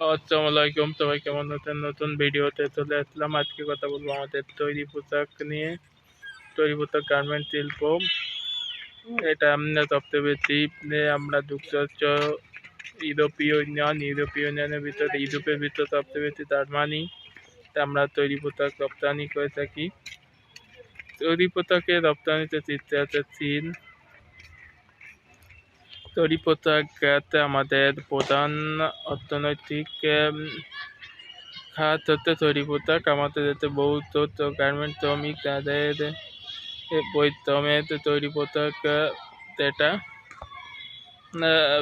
আসসালামু সবাই কেমন নতুন নতুন ভিডিওতে চলে আসলাম। আজকে কথা বলব আমাদের তৈরি পোশাক নিয়ে। তৈরি পোশাক গার্মেন্ট শিল্প। এটা সবচেয়ে বেশি আমরা যুক্তরাষ্ট্র, ইউরোপীয় ইউনিয়ন, ইউরোপীয় ইউনিয়নের ভিতরে, ইউরোপের ভিতরে সবচেয়ে বেশি জার্মানি। আমরা তৈরি পোশাক রপ্তানি করে থাকি। তৈরি পোশাকে রপ্তানিতে শীর্ষে আছে চীন তৈরি পোশাক আমাদের প্রধান অর্থনৈতিক খাত হচ্ছে তৈরি পোশাক আমাদের যাতে বহুত গার্মেন্ট শ্রমিক তাদের, এ তৈরি পোশাক এটা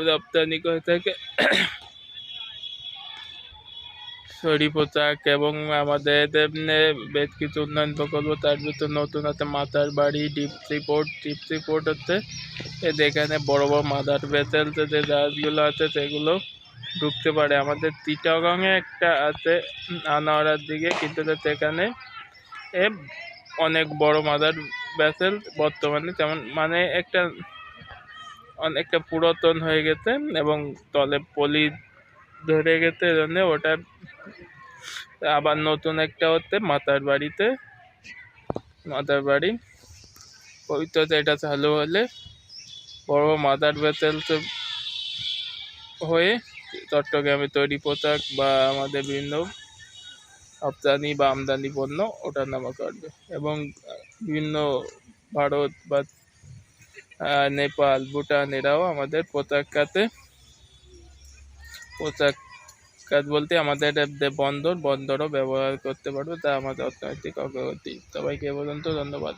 রপ্তানি করে থাকে। তৈরি পোশাক এবং আমাদের বেশ কিছু উন্নয়ন প্রকল্প তার ভিতরে নতুন আছে মাথার বাড়ি, ডিপ পোর্ট ডিপ পোর্ট হচ্ছে এখানে বড় বড় মাদার ভেসেল যে জাহাজগুলো আছে সেগুলো ঢুকতে পারে। আমাদের চিটাগংয়ে একটা আছে আনোয়ারার দিকে, কিন্তু সেখানে এ অনেক বড় মাদার ভেসেল বর্তমানে তেমন মানে একটা অনেকটা পুরাতন হয়ে গেছে এবং তলে পলি ধরে গেছে, এজন্য ওটা আবার নতুন একটা হচ্ছে মাতার বাড়িতে। মাতার বাড়ি। পবিত্রতা এটা চালু হলে বড় মাদার ভেসেলস হয়ে চট্টগ্রামে তৈরি পোশাক বা আমাদের বিভিন্ন রপ্তানি বা আমদানি পণ্য ওঠার নামা করবে এবং বিভিন্ন ভারত বা নেপাল, ভুটান এরাও আমাদের পোশাক খাতে পোশাক খাত বলতে আমাদের বন্দর, বন্দরও ব্যবহার করতে পারবে, তা আমাদের অর্থনৈতিক অগ্রগতি। সবাইকে এ পর্যন্ত ধন্যবাদ।